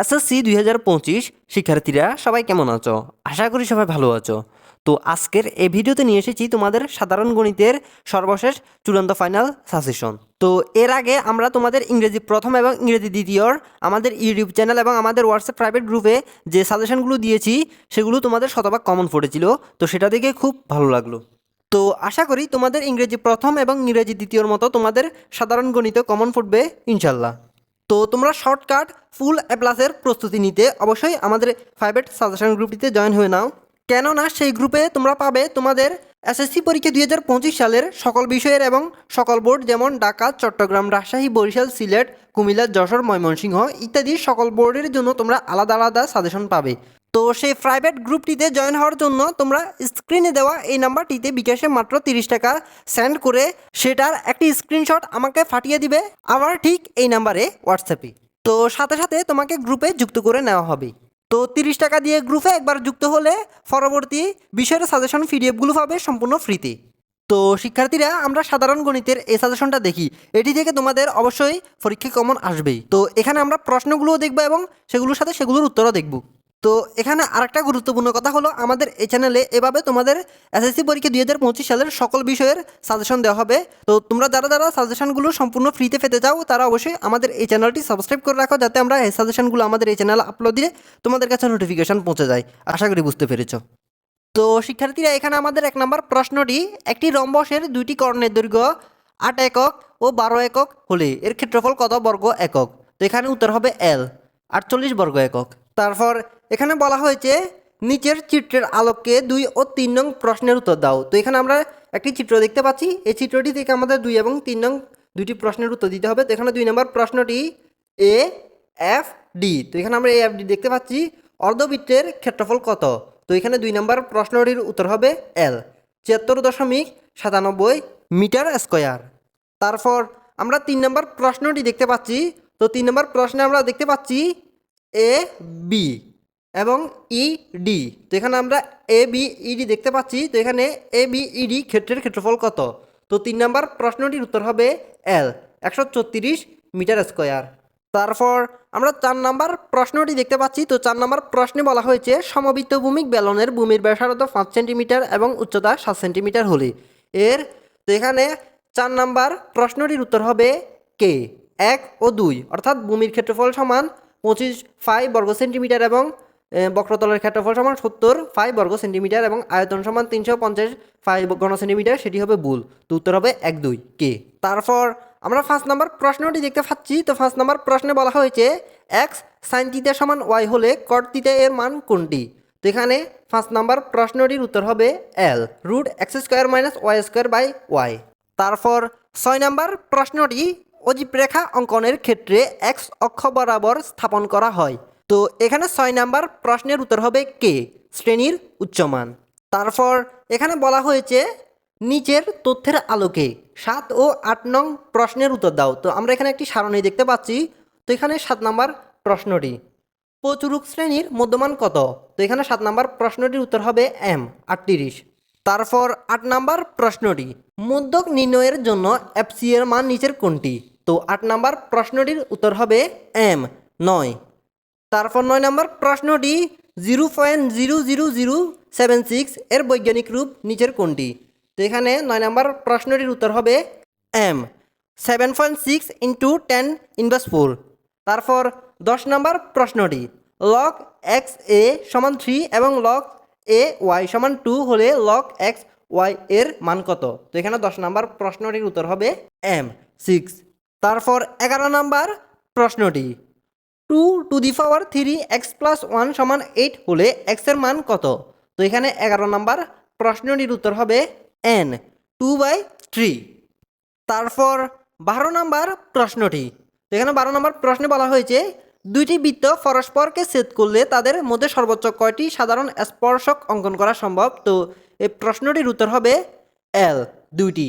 SSC দুই হাজার পঁচিশ, শিক্ষার্থীরা সবাই কেমন আছো? আশা করি সবাই ভালো আছো। তো আজকের এই ভিডিওতে নিয়ে এসেছি তোমাদের সাধারণ গণিতের সর্বশেষ চূড়ান্ত ফাইনাল সাজেশন তো এর আগে আমরা তোমাদের ইংরেজি প্রথম এবং ইংরেজি দ্বিতীয়র আমাদের ইউটিউব চ্যানেল এবং আমাদের হোয়াটসঅ্যাপ প্রাইভেট গ্রুপে যে সাজেশনগুলো দিয়েছি, সেগুলো তোমাদের শতভাগ কমন পড়েছিল। তো সেটা দেখে খুব ভালো লাগল। তো আশা করি তোমাদের ইংরেজি প্রথম এবং ইংরেজি দ্বিতীয়র মতো তোমাদের সাধারণ গণিত কমন পড়বে ইনশাল্লাহ তো তোমরা শর্টকাট, ফুল এ প্লাসের প্রস্তুতি নিতে অবশ্যই আমাদের ফাইভেট সাজেশন গ্রুপটিতে জয়েন হয়ে নাও। কেননা সেই গ্রুপে তোমরা পাবে তোমাদের এসএসসি পরীক্ষা দুই হাজার পঁচিশ সালের সকল বিষয়ের এবং সকল বোর্ড যেমন ঢাকা, চট্টগ্রাম, রাজশাহী, বরিশাল, সিলেট, কুমিল্লা, যশোর, ময়মনসিংহ ইত্যাদি সকল বোর্ডের জন্য তোমরা আলাদা আলাদা সাজেশন পাবে। তো সেই প্রাইভেট গ্রুপটিতে জয়েন হওয়ার জন্য তোমরা স্ক্রিনে দেওয়া এই নাম্বারটিতে বিকাশে মাত্র তিরিশ টাকা সেন্ড করে সেটার একটি স্ক্রিনশট আমাকে ফাটিয়ে দিবে আবার ঠিক এই নাম্বারে হোয়াটসঅ্যাপে তো সাথে সাথে তোমাকে গ্রুপে যুক্ত করে নেওয়া হবে। তো তিরিশ টাকা দিয়ে গ্রুপে একবার যুক্ত হলে পরবর্তী বিষয়ের সাজেশন পিডিএফগুলো পাবে সম্পূর্ণ ফ্রিতে তো শিক্ষার্থীরা, আমরা সাধারণ গণিতের এই সাজেশনটা দেখি। এটি থেকে তোমাদের অবশ্যই পরীক্ষা কমন আসবেই। তো এখানে আমরা প্রশ্নগুলোও দেখব এবং সেগুলোর সাথে সেগুলোর উত্তরও দেখব। তো এখানে আরেকটা গুরুত্বপূর্ণ কথা হলো, আমাদের এই চ্যানেলে এভাবে তোমাদের এসএসসি পরীক্ষা দুই হাজার পঁচিশ সালের সকল বিষয়ের সাজেশন দেওয়া হবে। তো তোমরা যারা যারা সাজেশনগুলো সম্পূর্ণ ফ্রিতে পেতে চাও, তারা অবশ্যই আমাদের এই চ্যানেলটি সাবস্ক্রাইব করে রাখো, যাতে আমরা এই সাজেশনগুলো আমাদের এই চ্যানেলে আপলোড দিলে তোমাদের কাছে নোটিফিকেশান পৌঁছে যায়। আশা করি বুঝতে পেরেছ। তো শিক্ষার্থীরা, এখানে আমাদের এক নম্বর প্রশ্নটি, একটি রম্বসের দুইটি কর্ণের দৈর্ঘ্য আট একক ও বারো একক হলে এর ক্ষেত্রফল কত বর্গ একক? তো এখানে উত্তর হবে এল আটচল্লিশ বর্গ একক। তারপর এখানে বলা হয়েছে, নিচের চিত্রের আলোকে দুই ও তিন নং প্রশ্নের উত্তর দাও। তো এখানে আমরা একটি চিত্র দেখতে পাচ্ছি। এই চিত্রটি থেকে আমাদের দুই এবং তিন নং দুইটি প্রশ্নের উত্তর দিতে হবে। তো এখানে দুই নম্বর প্রশ্নটি এ এফ ডি তো এখানে আমরা এ এফ ডি দেখতে পাচ্ছি। অর্ধবৃত্তের ক্ষেত্রফল কত? তো এখানে দুই নম্বর প্রশ্নটির উত্তর হবে এল ছিয়াত্তর দশমিক সাতানব্বই মিটার স্কোয়ার। তারপর আমরা তিন নম্বর প্রশ্নটি দেখতে পাচ্ছি। তো তিন নম্বর প্রশ্নে আমরা দেখতে পাচ্ছি এ বি এবং ইডি তো এখানে আমরা এ, বি ইডি দেখতে পাচ্ছি। তো এখানে এ, বি ইডি ক্ষেত্রের ক্ষেত্রফল কত? তো তিন নম্বর প্রশ্নটির উত্তর হবে এল, একশো চৌত্রিশ মিটার স্কোয়ার। তারপর আমরা চার নাম্বার প্রশ্নটি দেখতে পাচ্ছি। তো চার নাম্বার প্রশ্নে বলা হয়েছে, সমবৃত্ত ভূমিক বেলনের ভূমির ব্যাসার্ধ পাঁচ সেন্টিমিটার এবং উচ্চতা সাত সেন্টিমিটার হলে। এর, তো এখানে চার নাম্বার প্রশ্নটির উত্তর হবে কে? এক ও দুই। অর্থাৎ ভূমির ক্ষেত্রফল সমান পঁচিশ ফাইভ বর্গ সেন্টিমিটার এবং বক্রতলের ক্ষেত্রফল সমান সত্তর ফাইভ বর্গ সেন্টিমিটার এবং আয়তন সমান তিনশো পঞ্চাশ ফাইভ ঘন সেন্টিমিটার, সেটি হবে ভুল। তো উত্তর হবে এক দুই। কে? তারপর আমরা ফার্স্ট নাম্বার প্রশ্নটি দেখতে পাচ্ছি। তো ফার্স্ট নাম্বার প্রশ্নে বলা হয়েছে এক্স সাইন থিটা সমান ওয়াই হলে কট থিটা এর মান কোনটি? তো এখানে ফার্স্ট নাম্বার প্রশ্নটির উত্তর হবে এল root X square minus Y square by Y তারপর ছয় নাম্বার প্রশ্নটি অজীব রেখা অঙ্কনের ক্ষেত্রে এক্স অক্ষ বরাবর স্থাপন করা হয়। তো এখানে ছয় নাম্বার প্রশ্নের উত্তর হবে কে? শ্রেণির উচ্চমান। তারপর এখানে বলা হয়েছে নিচের তথ্যের আলোকে। সাত ও আট নং প্রশ্নের উত্তর দাও। তো আমরা এখানে একটি সারণী দেখতে পাচ্ছি। তো এখানে সাত নাম্বার প্রশ্নটি। প্রচুরক শ্রেণির মধ্যমান কত? তো এখানে সাত নাম্বার প্রশ্নটির উত্তর হবে এম, আটত্রিশ। তারপর আট নাম্বার প্রশ্নটি, মধ্যক নির্ণয়ের জন্য এফসি এর মান নিচের কোনটি? তো আট নাম্বার প্রশ্নটির উত্তর হবে এম, নয়। তারপর নয় নম্বর প্রশ্নটি zero point zero zero zero seven six এর বৈজ্ঞানিক রূপ নিচের কোনটি? তো এখানে নয় নম্বর প্রশ্নটির উত্তর হবে M, seven point six into ten inverse four. তারপর দশ নম্বর প্রশ্নটি লক এক্স এ সমান থ্রি এবং লক এ ওয়াই সমান টু হলে লক এক্স ওয়াই এর মান কত? তো এখানে দশ নম্বর প্রশ্নটির উত্তর হবে এম সিক্স তারপর এগারো নম্বর প্রশ্নটি two to the power three X plus one সমান এইট হলে এক্সের মান কত? তো এখানে এগারো নম্বর প্রশ্নটির উত্তর হবে এন, টু বাই থ্রি। তারপর বারো নম্বর প্রশ্নটি। তো এখানে বারো নম্বর প্রশ্নে বলা হয়েছে, দুইটি বৃত্ত পরস্পরকে ছেদ করলে তাদের মধ্যে সর্বোচ্চ কয়টি সাধারণ স্পর্শক অঙ্কন করা সম্ভব? তো এই প্রশ্নটির উত্তর হবে এল, দুইটি।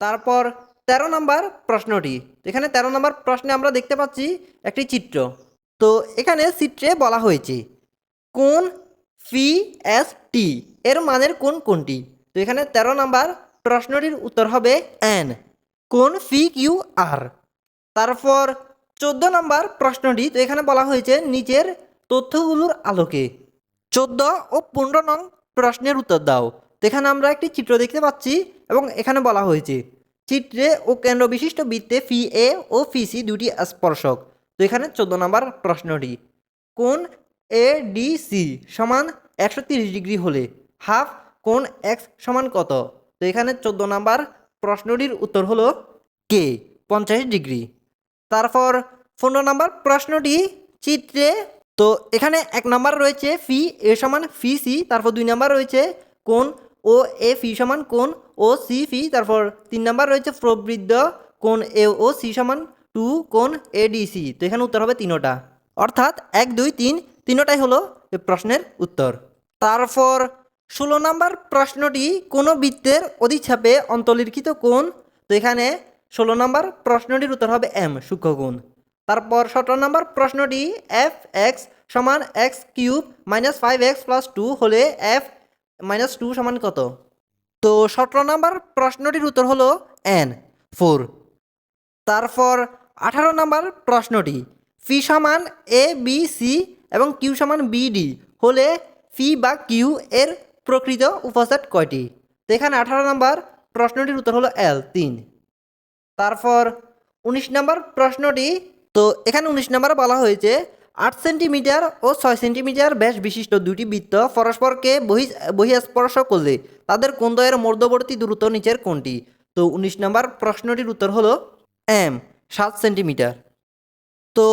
তারপর তেরো নম্বর প্রশ্নটি। এখানে তেরো নম্বর প্রশ্নে আমরা দেখতে পাচ্ছি একটি চিত্র। তো এখানে চিত্রে বলা হয়েছে, কোন ফি এস টি এর মানের কোন কোনটি? তো এখানে তেরো নম্বর প্রশ্নটির উত্তর হবে এন কোন ফি কিউ আর তারপর চোদ্দ নম্বর প্রশ্নটি, তো এখানে বলা হয়েছে নিচের তথ্যগুলোর আলোকে। চোদ্দ ও পনেরো নং প্রশ্নের উত্তর দাও। তো এখানে আমরা একটি চিত্র দেখতে পাচ্ছি এবং এখানে বলা হয়েছে চিত্রে ও কেন্দ্র বিশিষ্ট বৃত্তে ফি, এ ও ফি, সি দুটি স্পর্শক। তো এখানে চোদ্দ নম্বর প্রশ্নটি। কোন এ, ডি, সি সমান একশো তিরিশ ডিগ্রি হলে হাফ কোন এক্স সমান কত? তো এখানে চোদ্দ নাম্বার প্রশ্নটির উত্তর হলো কে, পঞ্চাশ ডিগ্রি। তারপর পনেরো নাম্বার প্রশ্নটি চিত্রে। তো এখানে এক নাম্বার রয়েছে ফি, এ সমান ফি, সি। তারপর দুই নাম্বার রয়েছে কোন ও এ ফি সমান কোন ও সি ফি। তারপর তিন নাম্বার রয়েছে প্রবৃদ্ধ কোন এ ও সি সমান টু কোন এ ডি সি। তো এখানে উত্তর হবে তিনোটা। অর্থাৎ এক, দুই, তিন, তিনোটাই হলো প্রশ্নের উত্তর। তারপর ষোলো নাম্বার প্রশ্নটি কোনো বৃত্তের অধিছাপে অন্তর্লিখিত কোণ? তো এখানে ষোলো নাম্বার প্রশ্নটির উত্তর হবে এম সূক্ষ্মগুণ তারপর সতেরো নাম্বার প্রশ্নটি এফ এক্স সমান X cube minus five X plus two হলে এফ মাইনাস টু সমান কত? তো সতেরো নাম্বার প্রশ্নটির উত্তর হলো এন ফোর তারপর আঠারো নাম্বার প্রশ্নটি ফি সমান এ বি সি এবং কিউ সমান বিডি হলে ফি বা কিউ এর প্রকৃত উপসেট কয়টি? তো এখানে আঠারো নাম্বার প্রশ্নটির উত্তর হলো এল তিন। তারপর উনিশ নাম্বার প্রশ্নটি, তো এখানে উনিশ নাম্বার বলা হয়েছে আট সেন্টিমিটার ও ছয় সেন্টিমিটার ব্যাস বিশিষ্ট দুটি বৃত্ত পরস্পরকে বহি, বহিঃস্পর্শ করলে তাদের কোন্দয়ের মধ্যবর্তী দূরত্ব নিচের কোনটি? তো উনিশ নম্বর প্রশ্নটির উত্তর হলো এম, সাত সেন্টিমিটার। তো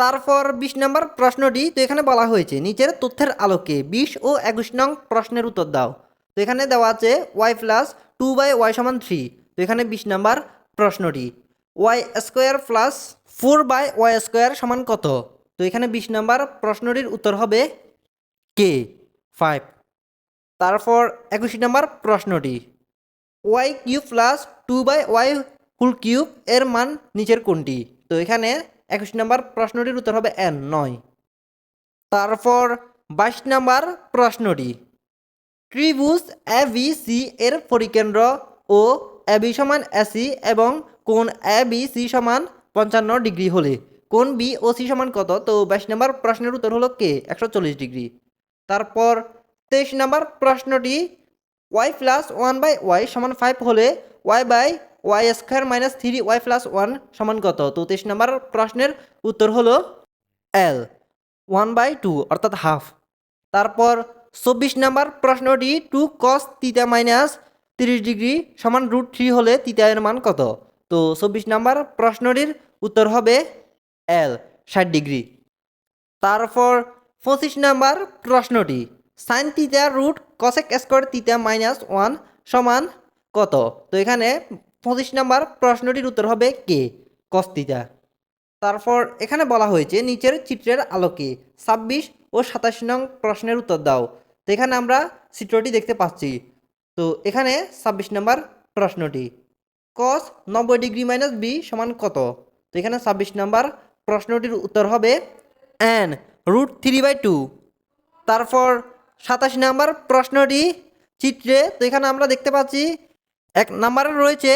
তারপর বিশ নম্বর প্রশ্নটি, তো এখানে বলা হয়েছে নিচের তথ্যের আলোকে বিশ ও একুশ নং প্রশ্নের উত্তর দাও। তো এখানে দেওয়া আছে Y plus two by Y সমান থ্রি। তো এখানে বিশ নম্বর প্রশ্নটি, Y square plus four by Y square সমান কত? তো এখানে বিশ নম্বর প্রশ্নটির উত্তর হবে কে? ফাইভ তারপর একুশ নম্বর প্রশ্নটি Y cube plus two by Y full cube এর মান নিচের কোনটি? তো এখানে একুশ নম্বর প্রশ্নটির উত্তর হবে এন নয়। তারপর বাইশ নম্বর প্রশ্নটি, ত্রিভুজ এ বি সি এর পরিকেন্দ্র ও এ বি সমান এসি এবং কোন এ বি সি সমান পঞ্চান্ন ডিগ্রি হলে কোণ বি ও সি সমান কত? তো বাইশ নম্বর প্রশ্নের উত্তর হলো কে একশো চল্লিশ ডিগ্রি। তারপর তেইশ নম্বর প্রশ্নটি Y plus one by Y সমান ফাইভ হলে Y by Y square minus three Y plus one সমান কত? তো তেইশ নম্বর প্রশ্নের উত্তর হলো এল ওয়ান বাই টু অর্থাৎ হাফ তারপর চব্বিশ নাম্বার প্রশ্নটি টু কস তিতা মাইনাস তিরিশ ডিগ্রি সমান রুট থ্রি হলে তিতায়ের মান কত? তো চব্বিশ নাম্বার প্রশ্নটির উত্তর হবে এল, ষাট ডিগ্রি। তারপর পঁচিশ নাম্বার প্রশ্নটি sine theta root cosec square theta minus one সমান কত? তো এখানে পঁচিশ নাম্বার প্রশ্নটির উত্তর হবে কে? কস তিতা তারপর এখানে বলা হয়েছে নিচের চিত্রের আলোকে ছাব্বিশ ও সাতাশ নং প্রশ্নের উত্তর দাও। তো এখানে আমরা চিত্রটি দেখতে পাচ্ছি। তো এখানে ছাব্বিশ নম্বর প্রশ্নটি কস নব্বই ডিগ্রি মাইনাস বি সমান কত? তো এখানে ছাব্বিশ নম্বর প্রশ্নটির উত্তর হবে N root three by two. তারপর সাতাশ নাম্বার প্রশ্নটি চিত্রে, তো এখানে আমরা দেখতে পাচ্ছি, এক নাম্বারে রয়েছে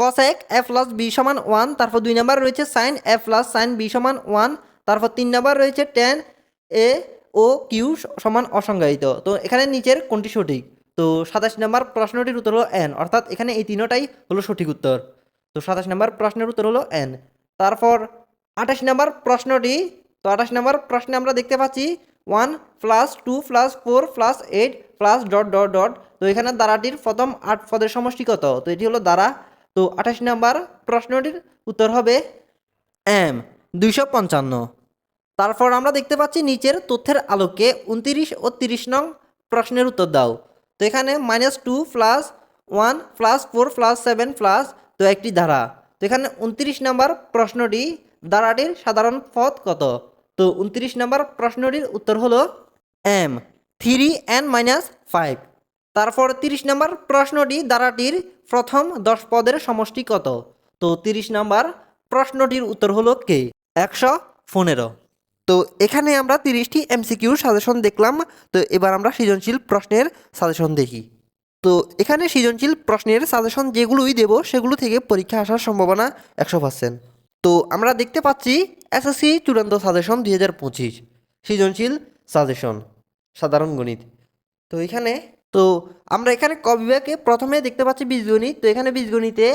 কসেক এ প্লাস বি সমান ওয়ান তারপর দুই নাম্বার রয়েছে sine A plus sine B সমান ওয়ান তারপর তিন নাম্বার রয়েছে টেন এ ও কিউ সমান অসংজ্ঞায়িত। তো এখানে নিচের কোনটি সঠিক? তো সাতাশ নাম্বার প্রশ্নটির উত্তর হলো এন অর্থাৎ এখানে এই তিনোটাই হলো সঠিক উত্তর। তো সাতাশ নাম্বার প্রশ্নের উত্তর হলো এন তারপর আঠাশ নাম্বার প্রশ্নটি, তো আঠাশ নাম্বার প্রশ্নে আমরা দেখতে পাচ্ছি one plus two plus four plus eight plus dot dot dot তো এখানে দ্বারাটির প্রথম আট পদের সমষ্টি কত? তো এটি হলো দ্বারা। তো আঠাশ নাম্বার প্রশ্নটির উত্তর হবে এম দুইশো পঞ্চান্ন। তারপর আমরা দেখতে পাচ্ছি নিচের তথ্যের আলোকে উনতিরিশ ও তিরিশ নং প্রশ্নের উত্তর দাও। তো এখানে minus two plus one plus four plus seven plus তো একটি ধারা তো এখানে উনত্রিশ নম্বর প্রশ্নটি ধারাটির সাধারণ পথ কত? তো উনত্রিশ নম্বর প্রশ্নটির উত্তর হলো M, three N minus five. তারপর তিরিশ নম্বর প্রশ্নটি ধারাটির প্রথম দশ পদের সমষ্টি কত? তো তিরিশ নম্বর প্রশ্নটির উত্তর হলো কে? একশো পনেরো। তো এখানে আমরা তিরিশটি এমসিকিউ সাজেশন দেখলাম। তো এবার আমরা সৃজনশীল প্রশ্নের সাজেশন দেখি। তো এখানে সৃজনশীল প্রশ্নের সাজেশন যেগুলোই দেব, সেগুলো থেকে পরীক্ষা আসার সম্ভাবনা একশো পার্সেন্ট। তো আমরা দেখতে পাচ্ছি এসএসসি চূড়ান্ত সাজেশন দুই হাজার পঁচিশ, সৃজনশীল সাজেশন, সাধারণ গণিত। তো এখানে, তো আমরা এখানে ক বিভাগে প্রথমে দেখতে পাচ্ছি বীজগণিত, তো এখানে বীজগণিতে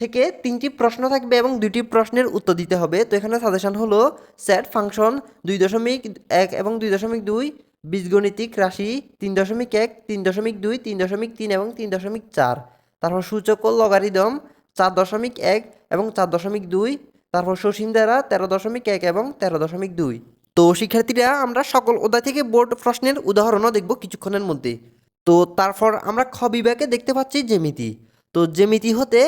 থেকে তিনটি প্রশ্ন থাকবে এবং দুটি প্রশ্নের উত্তর দিতে হবে। তো এখানে সাজেশন হলো সেট ফাংশন দুই দশমিক এক এবং দুই দশমিক দুই, বীজগণিতিক রাশি তিন দশমিক এক, তিন দশমিক দুই, তিন দশমিক তিন এবং তিন দশমিক চার। তারপর সূচক ও লগারিদম চার দশমিক এক এবং চার দশমিক দুই, তারপর দ্বারা তেরো দশমিক এক এবং তেরো দশমিক দুই। তো শিক্ষার্থীরা, আমরা সকল অধ্যায় থেকে বোর্ড প্রশ্নের উদাহরণও দেখব কিছুক্ষণের মধ্যে। তো তারপর আমরা খ বিভাগে দেখতে পাচ্ছি জ্যামিতি। তো জ্যামিতি হতে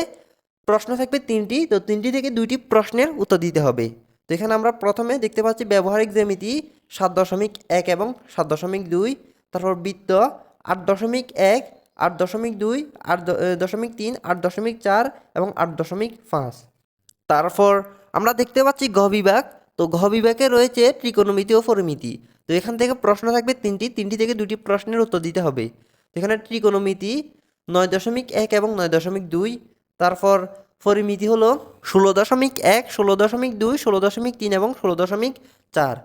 প্রশ্ন থাকবে তিনটি, তো তিনটি থেকে দুইটি প্রশ্নের উত্তর দিতে হবে। তো এখানে আমরা প্রথমে দেখতে পাচ্ছি ব্যবহারিক জ্যামিতি, সাত দশমিক এক এবং সাত দশমিক দুই, তারপর বৃত্ত, আট দশমিক এক আট দশমিক দুই, আট দশমিক তিন, আট দশমিক চার এবং আট দশমিক পাঁচ। তারপর আমরা দেখতে পাচ্ছি ঘ বিভাগ। তো ঘ বিভাগে রয়েছে ত্রিকোণমিতি ও পরিমিতি। তো এখান থেকে প্রশ্ন থাকবে তিনটি। তিনটি থেকে দুটি প্রশ্নের উত্তর দিতে হবে। এখানে ত্রিকোণমিতি নয় দশমিক এক এবং নয় দশমিক দুই। তারপর পরিমিতি হলো ষোলো দশমিক এক, ষোলো দশমিক দুই, ষোলো দশমিক তিন এবং ষোলো দশমিক চার।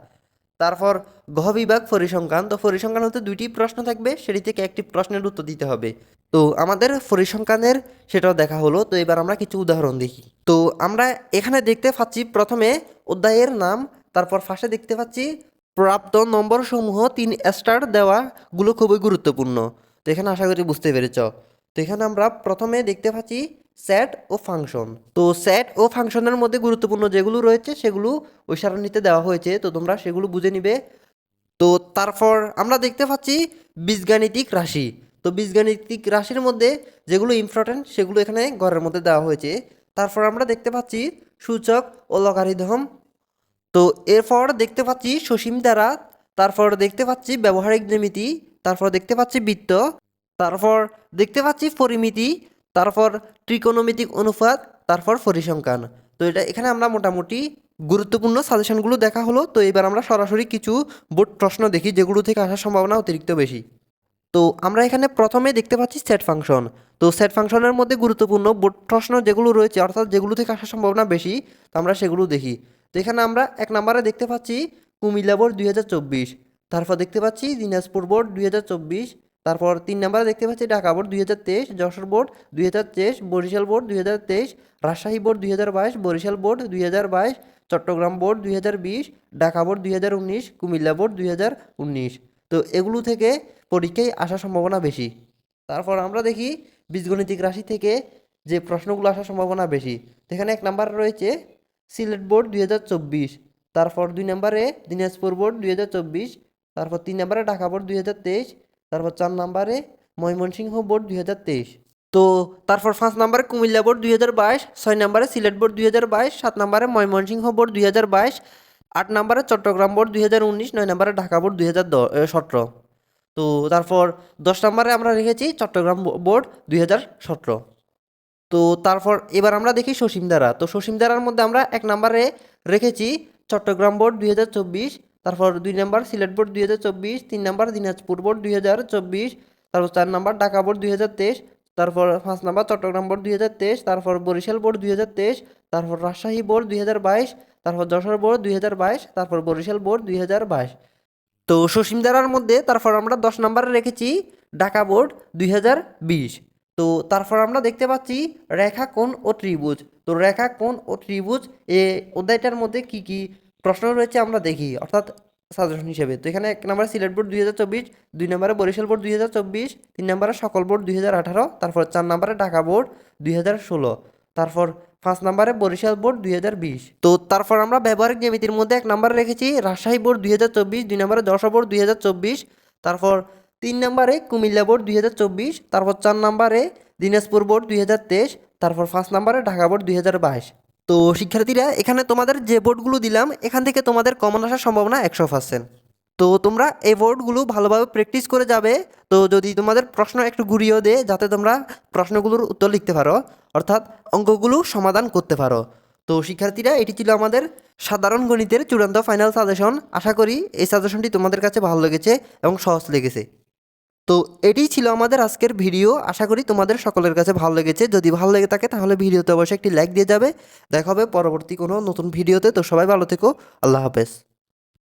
তারপর ঘ বিভাগ পরিসংখ্যান। তো পরিসংখ্যান হতে দুইটি প্রশ্ন থাকবে, সেটি থেকে একটি প্রশ্নের উত্তর দিতে হবে। তো আমাদের পরিসংখ্যানের সেটাও দেখা হলো। তো এবার আমরা কিছু উদাহরণ দেখি। তো আমরা এখানে দেখতে পাচ্ছি প্রথমে অধ্যায়ের নাম, তারপর ফাঁসে দেখতে পাচ্ছি প্রাপ্ত নম্বর সমূহ তিন স্টার দেওয়াগুলো খুবই গুরুত্বপূর্ণ। তো এখানে আশা করি বুঝতে পেরেছ। তো এখানে আমরা প্রথমে দেখতে পাচ্ছি স্যাট ও ফাংশন তো স্যাট ও ফাংশনের মধ্যে গুরুত্বপূর্ণ যেগুলো রয়েছে, সেগুলো ওই সারণীতে দেওয়া হয়েছে। তো তোমরা সেগুলো বুঝে নিবে। তো তারপর আমরা দেখতে পাচ্ছি বীজগাণিতিক রাশি। তো বীজগাণিতিক রাশির মধ্যে যেগুলো ইম্পর্টেন্ট সেগুলো এখানে ঘরের মধ্যে দেওয়া হয়েছে। তারপর আমরা দেখতে পাচ্ছি সূচক ও লগারিদম। তো এরপর দেখতে পাচ্ছি সসীম দ্বারা। তারপর দেখতে পাচ্ছি ব্যবহারিক জ্যামিতি। তারপর দেখতে পাচ্ছি বৃত্ত। তারপর দেখতে পাচ্ছি পরিমিতি। তারপর ত্রিকোণমিতিক অনুপাত, তারপর পরিসংখ্যান। তো এটা এখানে আমরা মোটামুটি গুরুত্বপূর্ণ সাজেশনগুলো দেখা হলো। তো এবার আমরা সরাসরি কিছু বোর্ড প্রশ্ন দেখি, যেগুলো থেকে আসার সম্ভাবনা অতিরিক্ত বেশি। তো আমরা এখানে প্রথমে দেখতে পাচ্ছি সেট ফাংশন তো সেট ফাংশনের মধ্যে গুরুত্বপূর্ণ বোর্ড প্রশ্ন যেগুলো রয়েছে, অর্থাৎ যেগুলো থেকে আসার সম্ভাবনা বেশি, তো আমরা সেগুলো দেখি। তো এখানে আমরা এক নম্বরে দেখতে পাচ্ছি কুমিল্লা বোর্ড দুই হাজার চব্বিশ। তারপর দেখতে পাচ্ছি দিনাজপুর বোর্ড দুই হাজার চব্বিশ। তারপর তিন নম্বরে দেখতে পাচ্ছি ঢাকা বোর্ড দুই হাজার তেইশ যশোর বোর্ড দুই হাজার তেইশ বরিশাল বোর্ড দুই হাজার তেইশ রাজশাহী বোর্ড দুই হাজার বাইশ বরিশাল বোর্ড দুই হাজার বাইশ চট্টগ্রাম বোর্ড দুই হাজার বিশ ঢাকা বোর্ড দুই হাজার উনিশ কুমিল্লা বোর্ড দুই হাজার উনিশ তো এগুলো থেকে পরীক্ষায় আসার সম্ভাবনা বেশি তারপর আমরা দেখি বীজগণিতিক রাশি থেকে যে প্রশ্নগুলো আসার সম্ভাবনা বেশি তো এখানে এক নাম্বার রয়েছে সিলেট বোর্ড দুই হাজার চব্বিশ তারপর দুই নম্বরে দিনাজপুর বোর্ড দুই হাজার চব্বিশ তারপর তিন নম্বরে ঢাকা বোর্ড দুই হাজার তেইশ তারপর চার নম্বরে ময়মনসিংহ বোর্ড দুই হাজার তেইশ। তো তারপর পাঁচ নম্বরে কুমিল্লা বোর্ড দুই হাজার বাইশ, ছয় নম্বরে সিলেট বোর্ড দুই হাজার বাইশ, সাত নম্বরে ময়মনসিংহ বোর্ড দুই হাজার বাইশ, আট নম্বরে চট্টগ্রাম বোর্ড দুই হাজার উনিশ, নয় নম্বরে ঢাকা বোর্ড দুই হাজার সতেরো। তো তারপর দশ নম্বরে আমরা রেখেছি চট্টগ্রাম বোর্ড দুই হাজার সতেরো। তো তারপর এবার আমরা দেখি সসীম দ্বারা তো সসীম দ্বারার মধ্যে আমরা এক নম্বরে রেখেছি চট্টগ্রাম বোর্ড দুই হাজার চব্বিশ তারপর দুই নম্বর সিলেট বোর্ড দুই হাজার চব্বিশ, তিন নম্বর দিনাজপুর বোর্ড দুই হাজার চব্বিশ, তারপর চার নম্বর ঢাকা বোর্ড দুই হাজার তেইশ, তারপর পাঁচ নম্বর চট্টগ্রাম বোর্ড দুই হাজার তেইশ, তারপর বরিশাল বোর্ড দুই হাজার তেইশ, তারপর রাজশাহী বোর্ড দুই হাজার বাইশ, তারপর যশোর বোর্ড দুই হাজার বাইশ, তারপর বরিশাল বোর্ড দুই হাজার বাইশ। তো সসীম দ্বারার মধ্যে তারপর আমরা দশ নম্বরে রেখেছি ঢাকা বোর্ড দুই হাজার বিশ। তো তারপর আমরা দেখতে পাচ্ছি রেখা, কোণ ও ত্রিভুজ। তো রেখা, কোণ ও ত্রিভুজ এ অধ্যায়টার মধ্যে কি কি প্রশ্ন রয়েছে আমরা দেখি অর্থাৎ সাজেশন হিসেবে তো এখানে এক নম্বরে সিলেট বোর্ড দুই হাজার চব্বিশ দুই নম্বরে বরিশাল বোর্ড দুই হাজার চব্বিশ তিন নম্বরে সকল বোর্ড দুই হাজার আঠারো তারপর চার নম্বরে ঢাকা বোর্ড দুই হাজার ষোলো তারপর পাঁচ নম্বরে বরিশাল বোর্ড দুই হাজার বিশ তো তারপর আমরা ব্যবহারিক জ্যামিতির মধ্যে এক নম্বরে রেখেছি রাজশাহী বোর্ড দুই হাজার চব্বিশ দুই নম্বরে দশা বোর্ড দুই হাজার চব্বিশ তারপর তিন নম্বরে কুমিল্লা বোর্ড দুই হাজার চব্বিশ তারপর চার নম্বরে দিনাজপুর বোর্ড দুই হাজার তেইশ তারপর পাঁচ নম্বরে ঢাকা বোর্ড দুই হাজার বাইশ তো শিক্ষার্থীরা, এখানে তোমাদের যে বোর্ডগুলো দিলাম, এখান থেকে তোমাদের কমন আসার সম্ভাবনা একশো পার্সেন্ট তো তোমরা এই বোর্ডগুলো ভালোভাবে প্র্যাকটিস করে যাবে। তো যদি তোমাদের প্রশ্ন একটু ঘুরিয়েও দেয় যাতে তোমরা প্রশ্নগুলোর উত্তর লিখতে পারো, অর্থাৎ অঙ্কগুলো সমাধান করতে পারো। তো শিক্ষার্থীরা, এটি ছিল আমাদের সাধারণ গণিতের চূড়ান্ত ফাইনাল সাজেশন আশা করি এই সাজেশনটি তোমাদের কাছে ভালো লেগেছে এবং সহজ লেগেছে। তো এটি ছিল আমাদের আজকের ভিডিও। আশা করি তোমাদের সকলের কাছে ভালো লেগেছে। যদি ভালো লেগে থাকে, তাহলে ভিডিওতে অবশ্যই একটি লাইক দিয়ে যাবে। দেখা হবে পরবর্তী কোনো নতুন ভিডিওতে। তো সবাই ভালো থেকো। আল্লাহ হাফেজ।